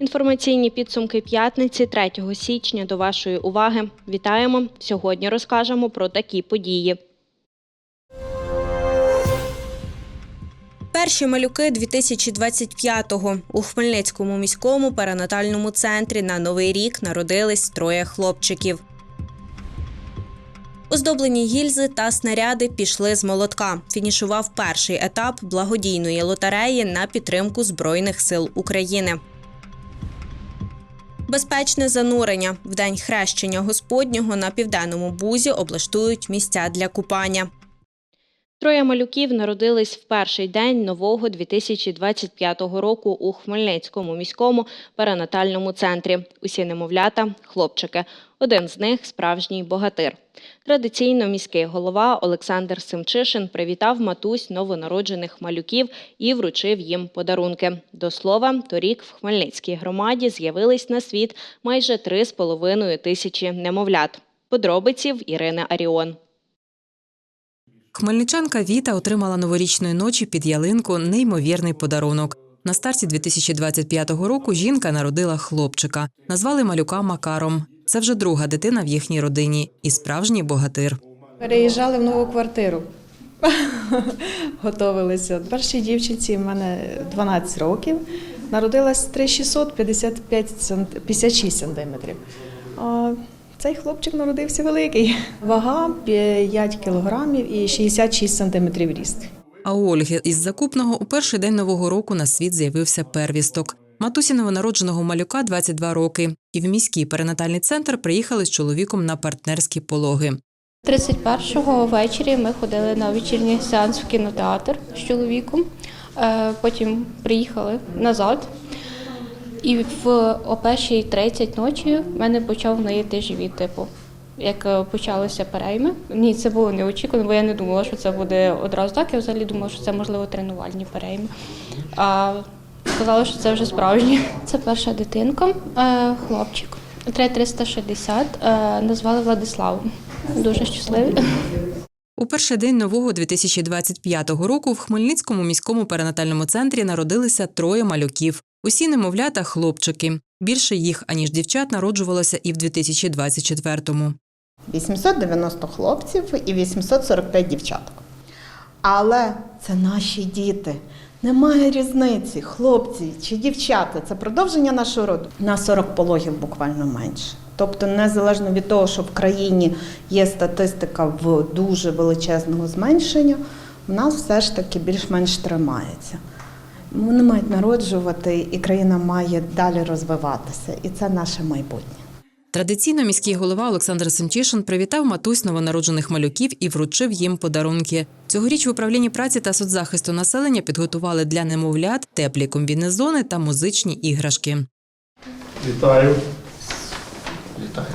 Інформаційні підсумки п'ятниці 3 січня до вашої уваги. Вітаємо! Сьогодні розкажемо про такі події. Перші малюки 2025-го. У Хмельницькому міському перинатальному центрі на Новий рік народились троє хлопчиків. Оздоблені гільзи та снаряди пішли з молотка. Фінішував перший етап благодійної лотереї на підтримку Збройних сил України. Безпечне занурення в день хрещення Господнього на південному бузі облаштують місця для купання. Троє малюків народились в перший день нового 2025 року у Хмельницькому міському перинатальному центрі. Усі немовлята хлопчики. Один з них справжній богатир. Традиційно міський голова Олександр Симчишин привітав матусь новонароджених малюків і вручив їм подарунки. До слова, торік в Хмельницькій громаді з'явились на світ майже 3,5 тисячі немовлят. Подробиці в Ірини Аріон. Хмельничанка Віта отримала новорічної ночі під ялинку неймовірний подарунок. На старті 2025 року жінка народила хлопчика. Назвали малюка Макаром. Це вже друга дитина в їхній родині і справжній богатир. Переїжджали в нову квартиру. Готовилися. Першій дівчинці в мене 12 років. Народилась 3655 сант- 56 сантиметрів. Цей хлопчик народився великий. Вага 5 кілограмів і 66 сантиметрів ріст. А у Ольги із закупного у перший день нового року на світ з'явився первісток. Матусі новонародженого малюка 22 роки, і в міський перинатальний центр приїхали з чоловіком на партнерські пологи. 31-го ввечері ми ходили на вечірній сеанс в кінотеатр з чоловіком. Е, Потім приїхали назад. І в о першій 30 ночі в мене почав наїти живіт, типу. Як е, почалися перейми. Ні, це було неочікувано, бо я не думала, що це буде одразу так. Я взагалі думала, що це можливо тренувальні перейми. А сказали, що це вже справжні. Це перша дитинка, е, хлопчик. 360, е, назвали Владиславом. Дуже щасливі. У перший день нового 2025 року в Хмельницькому міському перинатальному центрі народилися троє малюків. Усі немовлята хлопчики. Більше їх аніж дівчат народжувалося і в 2024-му. 890 хлопців і 845 дівчаток. Але це наші діти. Немає різниці, хлопці чи дівчата. Це продовження нашого роду. На 40 пологів буквально менше. Тобто, незалежно від того, що в країні є статистика в дуже величезного зменшення, в нас все ж таки більш-менш тримається. Вони мають народжувати, і країна має далі розвиватися. І це наше майбутнє. Традиційно міський голова Олександр Семчишин привітав матусь новонароджених малюків і вручив їм подарунки. Цьогоріч в управлінні праці та соцзахисту населення підготували для немовлят теплі комбінезони та музичні іграшки. Вітаю. Вітаю.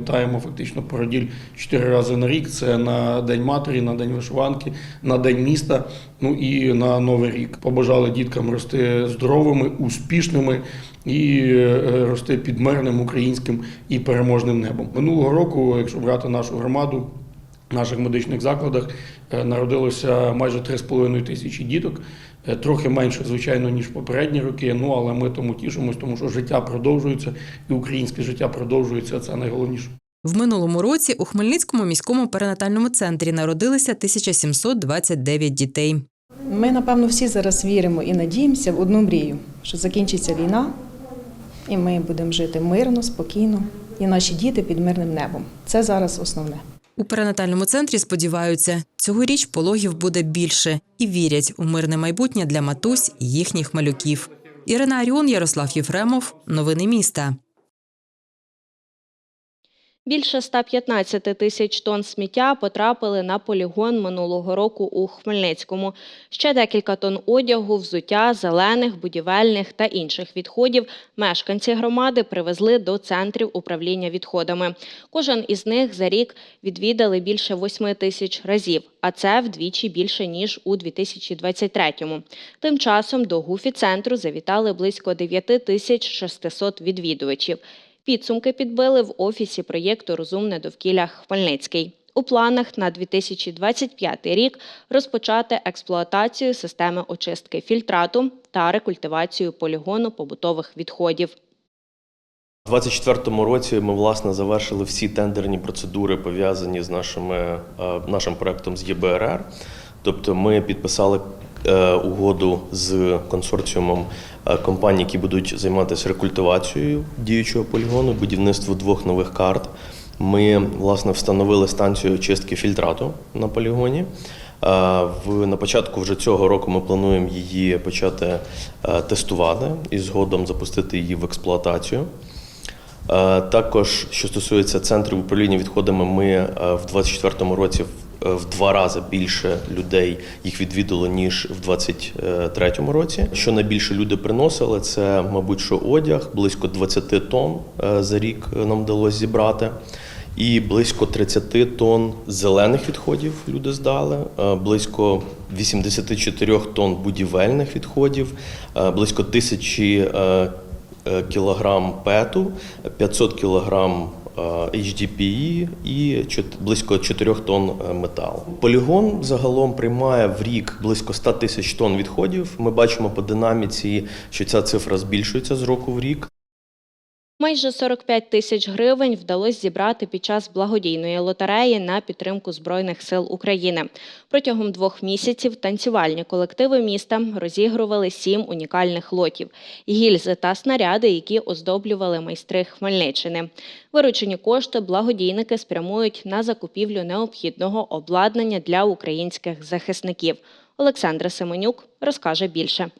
Вітаємо фактично породіль чотири рази на рік. Це на День матері, на День вишиванки, на День міста, ну і на Новий рік. Побажали діткам рости здоровими, успішними і е, рости під мирним українським і переможним небом. Минулого року, якщо брати нашу громаду, в наших медичних закладах е, народилося майже 3,5 тисячі діток. Е, Трохи менше, звичайно, ніж попередні роки. Ну але ми тому тішимось, тому що життя продовжується, і українське життя продовжується. Це найголовніше. В минулому році у Хмельницькому міському перинатальному центрі народилися 1729 дітей. Ми, напевно, всі зараз віримо і надіємося в одну мрію, що закінчиться війна, і ми будемо жити мирно, спокійно, і наші діти під мирним небом. Це зараз основне. У перинатальному центрі сподіваються, цьогоріч пологів буде більше і вірять у мирне майбутнє для матусь і їхніх малюків. Ірина Аріон, Ярослав Єфремов. Новини міста. Більше 115 тисяч тонн сміття потрапили на полігон минулого року у Хмельницькому. Ще декілька тонн одягу, взуття, зелених, будівельних та інших відходів мешканці громади привезли до центрів управління відходами. Кожен із них за рік відвідали більше 8 тисяч разів, а це вдвічі більше ніж у 2023-му. Тим часом до гуфі-центру завітали близько 9 тисяч 600 відвідувачів. Підсумки підбили в офісі проєкту Розумне довкілля Хмельницький. У планах на 2025 рік розпочати експлуатацію системи очистки фільтрату та рекультивацію полігону побутових відходів. У 2024 році ми власне завершили всі тендерні процедури пов'язані з нашими, е, нашим проектом з ЄБРР. Тобто ми підписали угоду з консорціумом е, компаній, які будуть займатися рекультивацією діючого полігону, будівництво двох нових карт. Ми власне встановили станцію очистки фільтрату на полігоні. Е, В на початку вже цього року ми плануємо її почати е, тестувати і згодом запустити її в експлуатацію. Е, Також, що стосується центрів управління відходами, ми е, в 2024 році в- е, два рази більше людей їх відвідало, ніж в 2023 році. Що найбільше люди приносили, це, мабуть, що одяг, близько 20 тонн е, за рік е, нам вдалося зібрати. І близько 30 тонн зелених відходів люди здали, близько 84 тонн будівельних відходів, близько тисячі кілограм пету, 500 кілограм HDPE і близько 4 тонн е, металу. Полігон загалом приймає в рік близько 100 тисяч тонн відходів. Ми бачимо по динаміці, що ця цифра збільшується з року в рік. Майже 45 тисяч гривень вдалося зібрати під час благодійної лотереї на підтримку Збройних сил України. Протягом двох місяців танцювальні колективи міста розігрували сім унікальних лотів – гільзи та снаряди, які оздоблювали майстри Хмельниччини. Виручені кошти благодійники спрямують на закупівлю необхідного обладнання для українських захисників. Олександра Семенюк розкаже більше.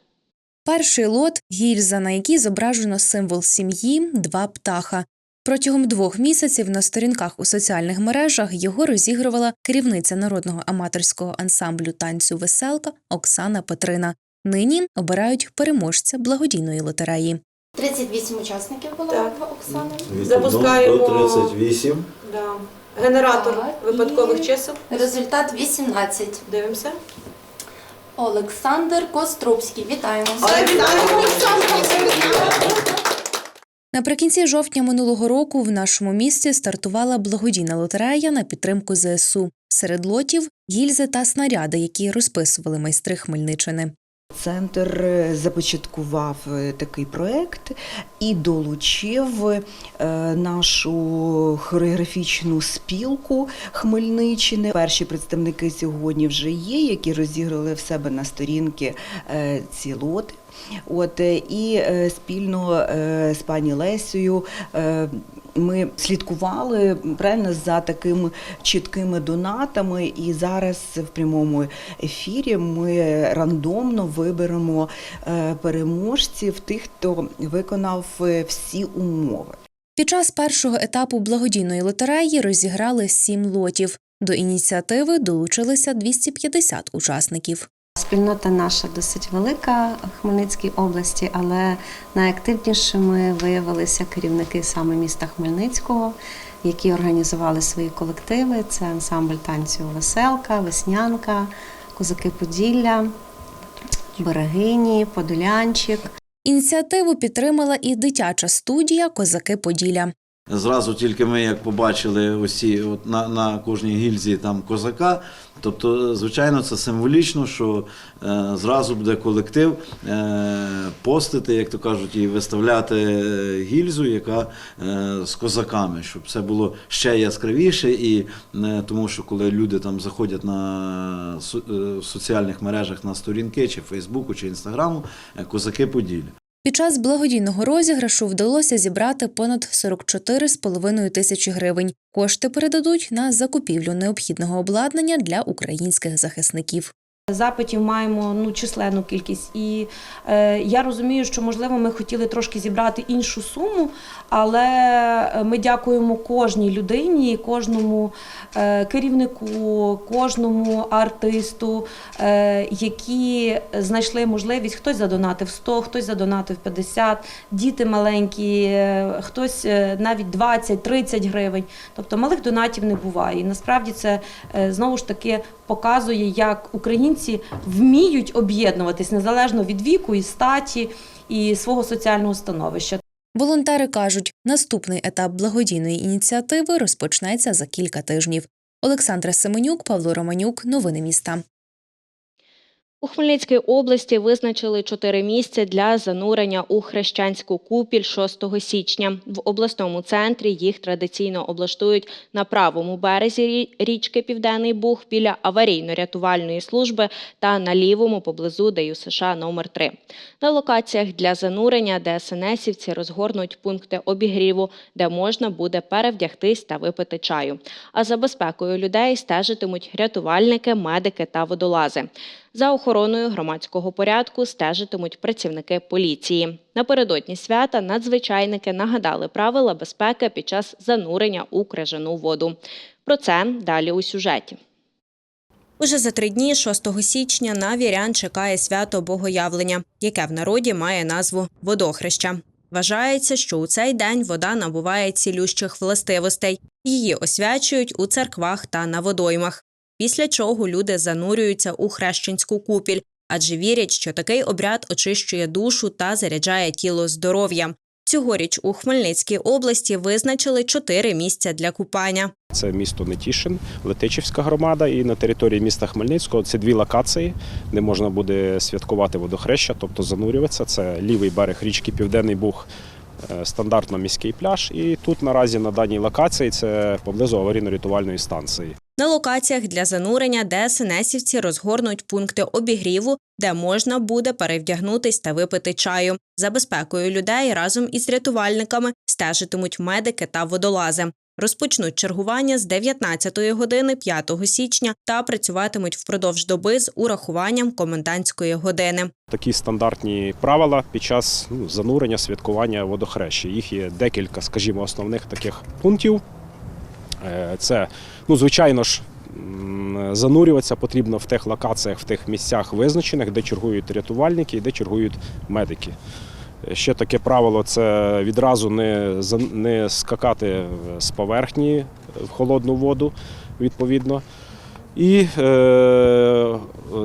Перший лот гільза, на якій зображено символ сім'ї, два птаха. Протягом двох місяців на сторінках у соціальних мережах його розігрувала керівниця народного аматорського ансамблю танцю Веселка Оксана Петрина. Нині обирають переможця благодійної лотереї. 38 учасників було Так. в Оксани. Від Запускаємо. 1 38. Да. Генератор випадкових і- чисел. Результат 18. Дивимося. Олександр Кострубський. Вітаємо. Наприкінці жовтня минулого року в нашому місті стартувала благодійна лотерея на підтримку ЗСУ. Серед лотів гільзи та снаряди, які розписували майстри Хмельниччини. Центр е, започаткував е, такий проект і долучив е, нашу хореографічну спілку Хмельниччини. Перші представники сьогодні вже є, які розіграли в себе на сторінки ці лоти. От і спільно з пані Лесею ми слідкували правильно за такими чіткими донатами, і зараз в прямому ефірі ми рандомно виберемо е, переможців, тих, хто виконав е, всі умови. Під час першого етапу благодійної лотереї розіграли сім лотів. До ініціативи долучилися 250 учасників. Спільнота наша досить велика в Хмельницькій області, але найактивнішими виявилися керівники саме міста Хмельницького, які організували свої колективи. Це ансамбль танцю Веселка, Веснянка, Козаки Поділля, Берегині, Подолянчик. Ініціативу підтримала і дитяча студія Козаки Поділля. Зразу тільки ми як побачили усі от на, на кожній гільзі там козака. Тобто, звичайно, це символічно, що е, зразу буде колектив е, постити, як то кажуть, і виставляти е, гільзу, яка е, з козаками, щоб це було ще яскравіше. І е, тому що коли люди там заходять на е, в соціальних мережах на сторінки, чи Фейсбуку, чи Інстаграму, е, козаки Поділля. Під час благодійного розіграшу вдалося зібрати понад 44,5 тисячі гривень. Кошти передадуть на закупівлю необхідного обладнання для українських захисників. Запитів маємо ну, численну кількість. І е, я розумію, що можливо ми хотіли трошки зібрати іншу суму, але е, ми дякуємо кожній людині, кожному е, керівнику, кожному артисту, е, які знайшли можливість. Хтось задонатив 100, хтось задонатив 50, діти маленькі, е, хтось е, навіть 20-30 гривень. Тобто малих донатів не буває. І насправді це е, знову ж таки показує, як українці вміють об'єднуватись незалежно від віку і статі і свого соціального становища. Волонтери кажуть, наступний етап благодійної ініціативи розпочнеться за кілька тижнів. Олександра Семенюк, Павло Романюк. Новини міста. У Хмельницькій області визначили чотири місця для занурення у хрещанську купіль 6 січня. В обласному центрі їх традиційно облаштують на правому березі річки Південний Буг біля аварійно-рятувальної служби та на лівому поблизу ДЮСШ номер 3 На локаціях для занурення ДСНСівці розгорнуть пункти обігріву, де можна буде перевдягтись та випити чаю. А за безпекою людей стежитимуть рятувальники, медики та водолази. За охороною громадського порядку стежитимуть працівники поліції. Напередодні свята надзвичайники нагадали правила безпеки під час занурення у крижану воду. Про це далі у сюжеті. Уже за три дні, 6 січня, на вірян чекає свято Богоявлення, яке в народі має назву водохреща. Вважається, що у цей день вода набуває цілющих властивостей. Її освячують у церквах та на водоймах. Після чого люди занурюються у хрещенську купіль, адже вірять, що такий обряд очищує душу та заряджає тіло здоров'ям. Цьогоріч у Хмельницькій області визначили чотири місця для купання. Це місто Нетішин, Летичівська громада, і на території міста Хмельницького це дві локації, де можна буде святкувати водохреща, тобто занурюватися. Це лівий берег річки Південний Буг, е, стандартно міський пляж. І тут наразі на даній локації це поблизу аварійно-рятувальної станції. На локаціях для занурення ДСНСівці розгорнуть пункти обігріву, де можна буде перевдягнутись та випити чаю. За безпекою людей разом із рятувальниками стежитимуть медики та водолази. Розпочнуть чергування з 19 години 5 січня та працюватимуть впродовж доби з урахуванням комендантської години. Такі стандартні правила під час ну, занурення, святкування водохреща. Їх є декілька, скажімо, основних таких пунктів. Е, Це, ну, звичайно ж, занурюватися потрібно в тих локаціях, в тих місцях визначених, де чергують рятувальники і де чергують медики. Е, Ще таке правило це відразу не, не скакати з поверхні в холодну воду, відповідно. І, е,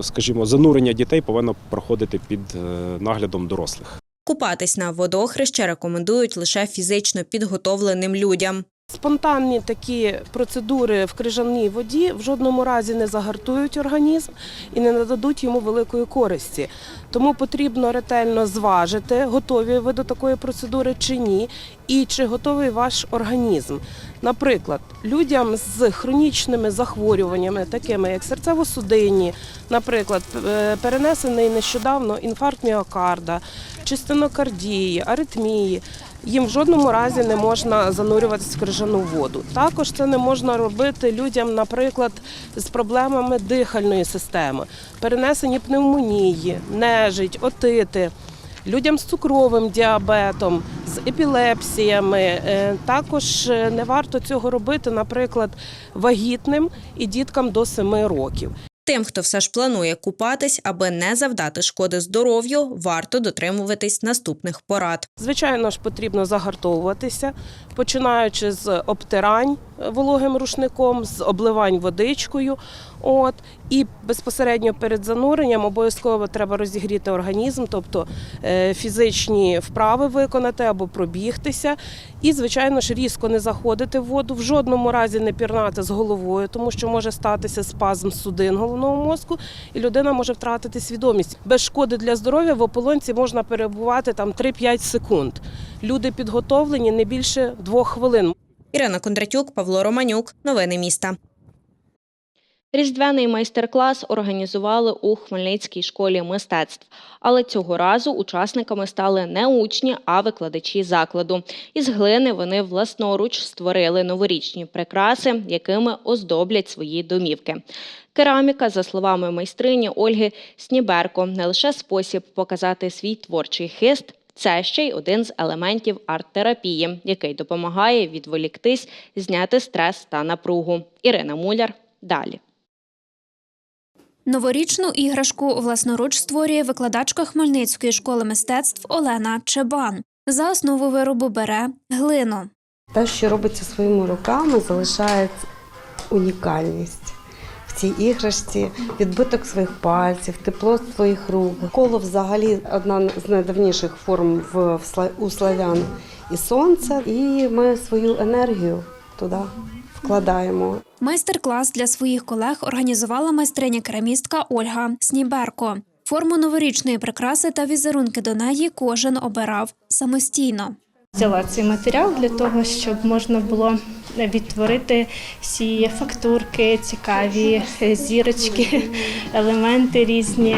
скажімо, занурення дітей повинно проходити під е, наглядом дорослих. Купатись на водохреще рекомендують лише фізично підготовленим людям. Спонтанні такі процедури в крижаній воді в жодному разі не загартують організм і не нададуть йому великої користі. Тому потрібно ретельно зважити, готові ви до такої процедури чи ні, і чи готовий ваш організм. Наприклад, людям з хронічними захворюваннями, такими як серцево-судинні, наприклад, е, перенесений нещодавно інфаркт міокарда, чи стенокардії, аритмії. Їм в жодному разі не можна занурюватися в крижану воду. Також це не можна робити людям, наприклад, з проблемами дихальної системи, перенесені пневмонії, нежить, отити. Людям з цукровим діабетом, з епілепсіями. Е, Також е, не варто цього робити, наприклад, вагітним і діткам до 7 років. Тим, хто все ж планує купатись, аби не завдати шкоди здоров'ю, варто дотримуватись наступних порад. Звичайно ж, потрібно загартовуватися, починаючи з обтирань вологим рушником, з обливань водичкою. От і безпосередньо перед зануренням обов'язково треба розігріти організм, тобто е, фізичні вправи виконати або пробігтися. І, звичайно ж, різко не заходити в воду, в жодному разі не пірнати з головою, тому що може статися спазм судин головного мозку, і людина може втратити свідомість. Без шкоди для здоров'я в ополонці можна перебувати там 3-5 секунд. Люди підготовлені не більше двох хвилин. Ірина Кондратюк, Павло Романюк. Новини міста. Різдвяний майстер-клас організували у Хмельницькій школі мистецтв, але цього разу учасниками стали не учні, а викладачі закладу. Із глини вони власноруч створили новорічні прикраси, якими оздоблять свої домівки. Кераміка, за словами майстрині Ольги Сніберко, не лише спосіб показати свій творчий хист. Це ще й один з елементів арт-терапії, який допомагає відволіктись, зняти стрес та напругу. Ірина Муляр далі. Новорічну іграшку власноруч створює викладачка Хмельницької школи мистецтв Олена Чебан. За основу виробу бере глину. Те, що робиться своїми руками, залишає унікальність. Цій іграшці відбиток своїх пальців, тепло своїх рук. Коло взагалі одна з найдавніших форм в, в у славян і сонце. І ми свою енергію туди вкладаємо. Майстер-клас для своїх колег організувала майстриня керамістка Ольга Сніберко. Форму новорічної прикраси та візерунки до неї кожен обирав самостійно. Взяла цей матеріал для того, щоб можна було відтворити всі фактурки, цікаві зірочки, елементи різні,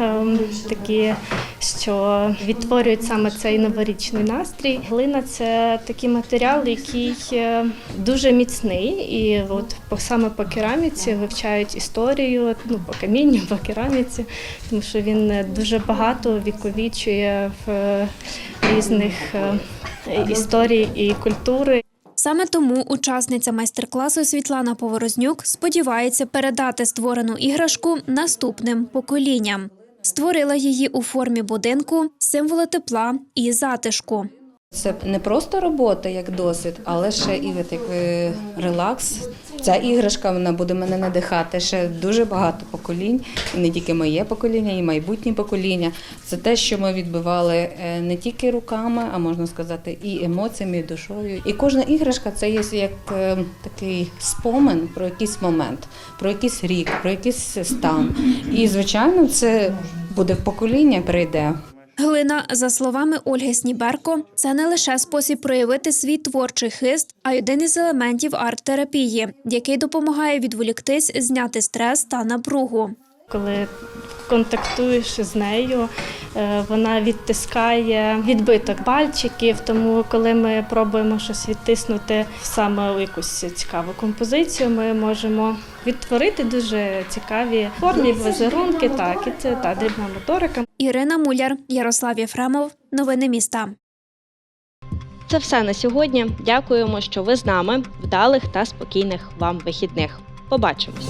ем, такі, що відтворюють саме цей новорічний настрій. Глина це такий матеріал, який е, дуже міцний, і от саме по кераміці вивчають історію, ну по камінню, по кераміці, тому що він дуже багато віковічує в е, різних е, історій і культури. Саме тому учасниця майстер-класу Світлана Поворознюк сподівається передати створену іграшку наступним поколінням. Створила її у формі будинку, символа тепла і затишку. Це не просто робота як досвід, але ще і е, релакс. Ця іграшка вона буде мене надихати ще дуже багато поколінь, і не тільки моє покоління, і майбутнє покоління. Це те, що ми відбивали е, не тільки руками, а можна сказати, і емоціями, і душою. І кожна іграшка це є як е, такий спомин про якийсь момент, про якийсь рік, про якийсь стан. І звичайно, це буде покоління прийде. Глина, за словами Ольги Сніберко, це не лише спосіб проявити свій творчий хист, а й один із елементів арт-терапії, який допомагає відволіктись, зняти стрес та напругу. Коли контактуєш з нею, е, вона відтискає відбиток пальчиків. Тому, коли ми пробуємо щось відтиснути саме у якусь цікаву композицію, ми можемо відтворити дуже цікаві формі, візерунки. Так, і це та дрібна моторика. Ірина Муляр, Ярослав Єфремов. Новини міста. Це все на сьогодні. Дякуємо, що ви з нами. Вдалих та спокійних вам вихідних. Побачимось.